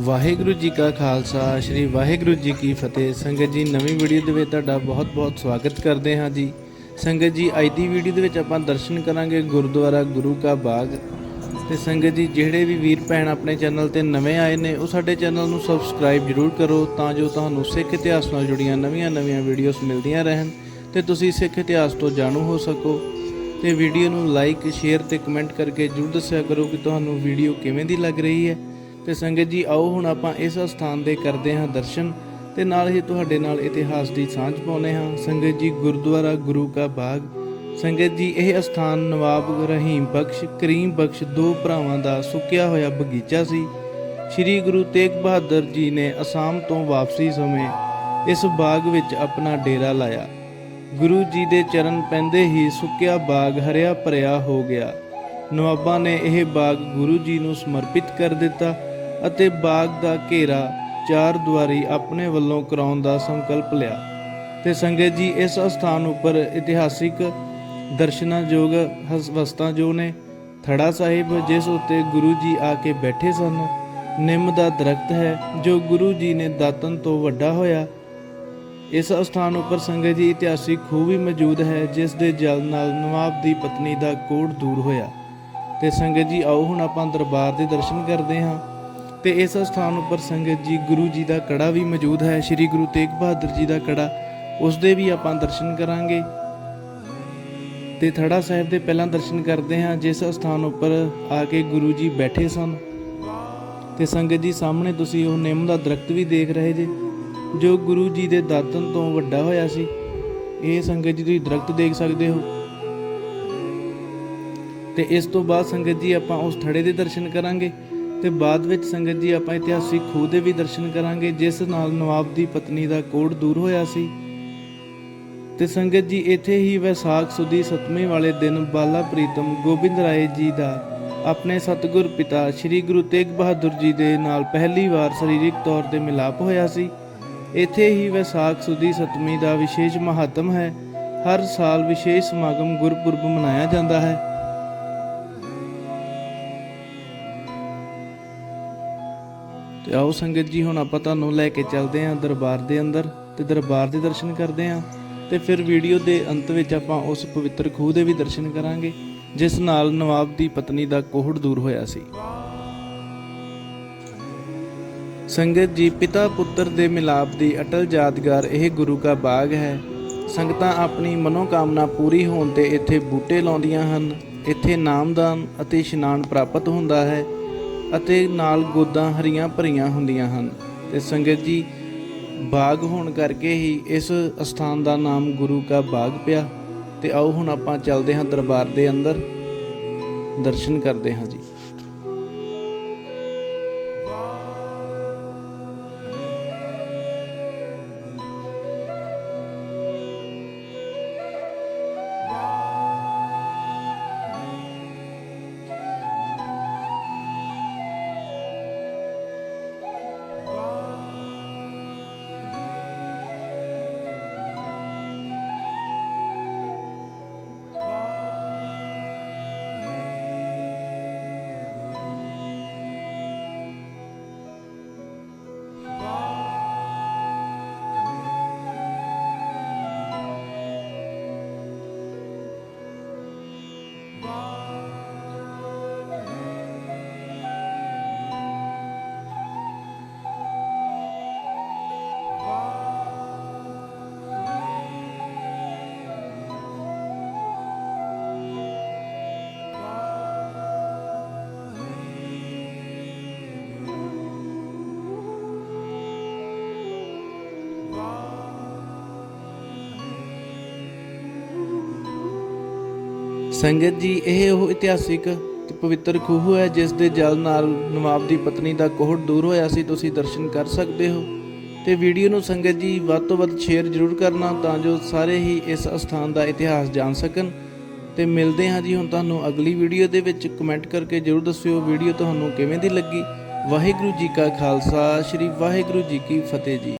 ਵਾਹਿਗੁਰੂ ਜੀ ਕਾ ਖਾਲਸਾ, ਸ੍ਰੀ ਵਾਹਿਗੁਰੂ ਜੀ ਕੀ ਫਤਿਹ। ਸੰਗਤ ਜੀ, ਨਵੀਂ ਵੀਡੀਓ ਦੇ ਵਿੱਚ ਤੁਹਾਡਾ ਬਹੁਤ-ਬਹੁਤ ਸਵਾਗਤ ਕਰਦੇ ਹਾਂ ਜੀ। ਸੰਗਤ ਜੀ, ਅੱਜ ਦੀ ਵੀਡੀਓ ਦੇ ਵਿੱਚ ਆਪਾਂ ਦਰਸ਼ਨ ਕਰਾਂਗੇ ਗੁਰਦੁਆਰਾ ਗੁਰੂ ਕਾ ਬਾਗ। ਤੇ ਸੰਗਤ ਜੀ, ਜਿਹੜੇ ਵੀ ਵੀਰ ਭੈਣ ਆਪਣੇ ਚੈਨਲ ਤੇ ਨਵੇਂ ਆਏ ਨੇ, ਉਹ ਸਾਡੇ ਚੈਨਲ ਨੂੰ ਸਬਸਕ੍ਰਾਈਬ ਜ਼ਰੂਰ ਕਰੋ, ਤਾਂ ਜੋ ਤੁਹਾਨੂੰ ਸਿੱਖ ਇਤਿਹਾਸ ਨਾਲ ਜੁੜੀਆਂ ਨਵੀਆਂ-ਨਵੀਆਂ ਵੀਡੀਓਜ਼ ਮਿਲਦੀਆਂ ਰਹਿਣ। ਤੇ ਤੁਸੀਂ ਸਿੱਖ ਇਤਿਹਾਸ ਤੋਂ ਜਾਣੂ ਹੋ ਸਕੋ। ਤੇ ਵੀਡੀਓ ਨੂੰ ਲਾਈਕ, ਸ਼ੇਅਰ ਤੇ ਕਮੈਂਟ ਕਰਕੇ ਜਰੂਰ ਦੱਸਿਆ ਕਰੋ ਕਿ ਤੁਹਾਨੂੰ ਵੀਡੀਓ ਕਿਵੇਂ ਦੀ ਲੱਗ ਰਹੀ ਹੈ। ਤੇ ਸੰਗਤ ਜੀ, ਆਓ ਹੁਣ ਆਪਾਂ ਇਸ ਸਥਾਨ ਦੇ ਕਰਦੇ ਹਾਂ ਦਰਸ਼ਨ ਤੇ ਨਾਲ ਹੀ ਤੁਹਾਡੇ ਨਾਲ ਇਤਿਹਾਸ ਦੀ ਸਾਂਝ ਪਾਉਂਦੇ ਹਾਂ। ਸੰਗਤ ਜੀ, ਗੁਰਦੁਆਰਾ ਗੁਰੂ ਕਾ ਬਾਗ। ਸੰਗਤ ਜੀ, ਇਹ ਅਸਥਾਨ ਨਵਾਬ ਰਹੀਮ ਬਖਸ਼, ਕਰੀਮ ਬਖਸ਼ ਦੋ ਭਰਾਵਾਂ ਦਾ ਸੁੱਕਿਆ ਹੋਇਆ ਬਗੀਚਾ ਸੀ। ਸ੍ਰੀ ਗੁਰੂ ਤੇਗ ਬਹਾਦਰ ਜੀ ਨੇ ਅਸਾਮ ਤੋਂ ਵਾਪਸੀ ਸਮੇਂ ਇਸ ਬਾਗ ਵਿੱਚ ਆਪਣਾ ਡੇਰਾ ਲਾਇਆ। ਗੁਰੂ ਜੀ ਦੇ ਚਰਨ ਪੈਂਦੇ ਹੀ ਸੁੱਕਿਆ ਬਾਗ ਹਰਿਆ ਭਰਿਆ ਹੋ ਗਿਆ। ਨਵਾਬਾਂ ਨੇ ਇਹ ਬਾਗ ਗੁਰੂ ਜੀ ਨੂੰ ਸਮਰਪਿਤ ਕਰ ਦਿੱਤਾ। ਅਤੇ ਬਾਗ ਦਾ ਘੇਰਾ ਚਾਰ ਦੁਆਰੀ ਆਪਣੇ ਵੱਲੋਂ ਕਰਾਉਣ ਦਾ ਸੰਕਲਪ ਲਿਆ। ਤੇ ਸੰਗਤ ਜੀ, ਇਸ ਸਥਾਨ ਉੱਪਰ ਇਤਿਹਾਸਿਕ ਦਰਸ਼ਨਾਯੋਗ ਹਸ- ਵਸਤਾਂ ਜੋ ਨੇ, ਥੜਾ ਸਾਹਿਬ, ਜਿਸ ਉੱਤੇ ਗੁਰੂ ਜੀ ਆ ਕੇ ਬੈਠੇ ਸਨ, ਨਿੰਮ ਦਾ ਦਰਖਤ ਹੈ, ਜੋ ਗੁਰੂ ਜੀ ਨੇ ਦਾਤਨ ਤੋਂ ਵੱਡਾ ਹੋਇਆ। ਇਸ ਸਥਾਨ ਉੱਪਰ ਸੰਗਤ ਜੀ, ਇਤਿਹਾਸਿਕ ਖੂਹ ਵੀ ਮੌਜੂਦ ਹੈ, ਜਿਸ ਦੇ ਜਲ ਨਾਲ ਨਵਾਬ ਦੀ ਪਤਨੀ ਦਾ ਕੋੜ ਦੂਰ ਹੋਇਆ। ਤੇ ਸੰਗਤ ਜੀ, ਆਓ ਹੁਣ ਆਪਾਂ ਦਰਬਾਰ ਦੇ ਦਰਸ਼ਨ ਕਰਦੇ ਹਾਂ। ਤੇ ਇਸ ਸਥਾਨ ਉੱਪਰ ਸੰਗਤ ਜੀ, ਗੁਰੂ ਜੀ ਦਾ ਕੜਾ ਵੀ ਮੌਜੂਦ ਹੈ, ਸ੍ਰੀ ਗੁਰੂ ਤੇਗ ਬਹਾਦਰ ਜੀ ਦਾ ਕੜਾ, ਉਸ ਦੇ ਵੀ ਆਪਾਂ ਦਰਸ਼ਨ ਕਰਾਂਗੇ। ਤੇ ਥੜਾ ਸਾਹਿਬ ਦੇ ਪਹਿਲਾਂ ਦਰਸ਼ਨ ਕਰਦੇ ਹਾਂ, ਜਿਸ ਸਥਾਨ ਉੱਪਰ ਆ ਕੇ ਗੁਰੂ ਜੀ ਬੈਠੇ ਸਨ। ਤੇ ਸੰਗਤ ਜੀ ਸਾਹਮਣੇ ਤੁਸੀਂ ਉਹ ਨਿੰਮ ਦਾ ਦਰਖਤ ਵੀ ਦੇਖ ਰਹੇ ਜੇ, ਜੋ ਗੁਰੂ ਜੀ ਦੇ ਦਾਤਨ ਤੋਂ ਵੱਡਾ ਹੋਇਆ ਸੀ। ਇਹ ਸੰਗਤ ਜੀ ਤੁਸੀਂ ਦਰਖਤ ਦੇਖ ਸਕਦੇ ਹੋ। ਤੇ ਇਸ ਤੋਂ ਬਾਅਦ ਸੰਗਤ ਜੀ ਆਪਾਂ ਉਸ ਥੜੇ ਦੇ ਦਰਸ਼ਨ ਕਰਾਂਗੇ। ਤੇ ਬਾਅਦ ਵਿੱਚ ਸੰਗਤ ਜੀ ਆਪਾਂ ਇਤਿਹਾਸਿਕ ਖੂਹ ਦੇ ਵੀ ਦਰਸ਼ਨ ਕਰਾਂਗੇ, ਜਿਸ ਨਾਲ ਨਵਾਬ ਦੀ ਪਤਨੀ ਦਾ ਕੋੜ ਦੂਰ ਹੋਇਆ ਸੀ। ਤੇ ਸੰਗਤ ਜੀ ਇੱਥੇ ਹੀ ਵੈਸਾਖ ਸੁਦੀ ਸਤਵੇਂ ਵਾਲੇ ਦਿਨ ਬਾਲਾ ਪ੍ਰੀਤਮ ਗੋਬਿੰਦ ਰਾਏ ਜੀ ਦਾ ਆਪਣੇ ਸਤਿਗੁਰ ਪਿਤਾ ਸ੍ਰੀ ਗੁਰੂ ਤੇਗ ਬਹਾਦਰ ਜੀ ਦੇ ਨਾਲ ਪਹਿਲੀ ਵਾਰ ਸਰੀਰਕ ਤੌਰ ਤੇ ਮਿਲਾਪ ਹੋਇਆ ਸੀ। ਇੱਥੇ ਹੀ ਵਿਸਾਖ ਸੁਦੀ ਸਤਵੀਂ ਦਾ ਵਿਸ਼ੇਸ਼ ਮਹੱਤਮ ਹੈ। ਹਰ ਸਾਲ ਵਿਸ਼ੇਸ਼ ਸਮਾਗਮ ਗੁਰਪੁਰਬ ਮਨਾਇਆ ਜਾਂਦਾ ਹੈ। ਤੇ ਆਓ ਸੰਗਤ ਜੀ, ਹੁਣ ਆਪਾਂ ਤੁਹਾਨੂੰ ਲੈ ਕੇ ਚੱਲਦੇ ਹਾਂ ਦਰਬਾਰ ਦੇ ਅੰਦਰ ਤੇ ਦਰਬਾਰ ਦੇ ਦਰਸ਼ਨ ਕਰਦੇ ਹਾਂ ਤੇ ਫਿਰ ਵੀਡੀਓ ਦੇ ਅੰਤ ਵਿੱਚ ਆਪਾਂ ਉਸ ਪਵਿੱਤਰ ਖੂਹ ਦੇ ਵੀ ਦਰਸ਼ਨ ਕਰਾਂਗੇ, ਜਿਸ ਨਾਲ ਨਵਾਬ ਦੀ ਪਤਨੀ ਦਾ ਕੋਹੜ ਦੂਰ ਹੋਇਆ ਸੀ। ਸੰਗਤ ਜੀ, ਪਿਤਾ ਪੁੱਤਰ ਦੇ ਮਿਲਾਪ ਦੀ ਅਟਲ ਯਾਦਗਾਰ ਇਹ ਗੁਰੂ ਕਾ ਬਾਗ ਹੈ। ਸੰਗਤਾਂ ਆਪਣੀ ਮਨੋਕਾਮਨਾ ਪੂਰੀ ਹੋਣ ਤੇ ਇੱਥੇ ਬੂਟੇ ਲਾਉਂਦੀਆਂ ਹਨ, ਇੱਥੇ ਨਾਮਦਾਨ ਅਤੇ ਇਸ਼ਨਾਨ ਪ੍ਰਾਪਤ ਹੁੰਦਾ ਹੈ। ਅਤੇ ਨਾਲ ਗੋਦਾਂ ਹਰੀਆਂ ਭਰੀਆਂ ਹੁੰਦੀਆਂ ਹਨ। ਤੇ ਸੰਗਤ ਜੀ, ਬਾਗ ਹੋਣ ਕਰਕੇ ਹੀ ਇਸ ਸਥਾਨ ਦਾ ਨਾਮ ਗੁਰੂ ਕਾ ਬਾਗ ਪਿਆ। ਤੇ ਆਓ ਹੁਣ ਆਪਾਂ ਚੱਲਦੇ ਹਾਂ ਦਰਬਾਰ ਦੇ ਅੰਦਰ, ਦਰਸ਼ਨ ਕਰਦੇ ਹਾਂ ਜੀ। Bye. ਸੰਗਤ ਜੀ, ਇਹ ਉਹ ਇਤਿਹਾਸਿਕ ਤੇ ਪਵਿੱਤਰ ਖੂਹ ਹੈ, ਜਿਸ ਦੇ ਜਲ ਨਾਲ ਨਵਾਬ ਦੀ ਪਤਨੀ ਦਾ ਕੋਹੜ ਦੂਰ ਹੋਇਆ ਸੀ, ਤੁਸੀਂ ਦਰਸ਼ਨ ਕਰ ਸਕਦੇ ਹੋ। ਤੇ ਵੀਡੀਓ ਨੂੰ ਸੰਗਤ ਜੀ, ਵੱਧ ਤੋਂ ਵੱਧ ਸ਼ੇਅਰ ਜ਼ਰੂਰ ਕਰਨਾ, ਤਾਂ ਜੋ ਸਾਰੇ ਹੀ ਇਸ ਸਥਾਨ ਦਾ ਇਤਿਹਾਸ ਜਾਣ ਸਕਣ। ਤੇ ਮਿਲਦੇ ਹਾਂ ਜੀ ਹੁਣ ਤੁਹਾਨੂੰ ਅਗਲੀ ਵੀਡੀਓ ਦੇ ਵਿੱਚ। ਕਮੈਂਟ ਕਰਕੇ ਜ਼ਰੂਰ ਦੱਸਿਓ ਵੀਡੀਓ ਤੁਹਾਨੂੰ ਕਿਵੇਂ ਦੀ ਲੱਗੀ। ਵਾਹਿਗੁਰੂ ਜੀ ਕਾ ਖਾਲਸਾ, ਸ੍ਰੀ ਵਾਹਿਗੁਰੂ ਜੀ ਕੀ ਫਤਿਹ ਜੀ।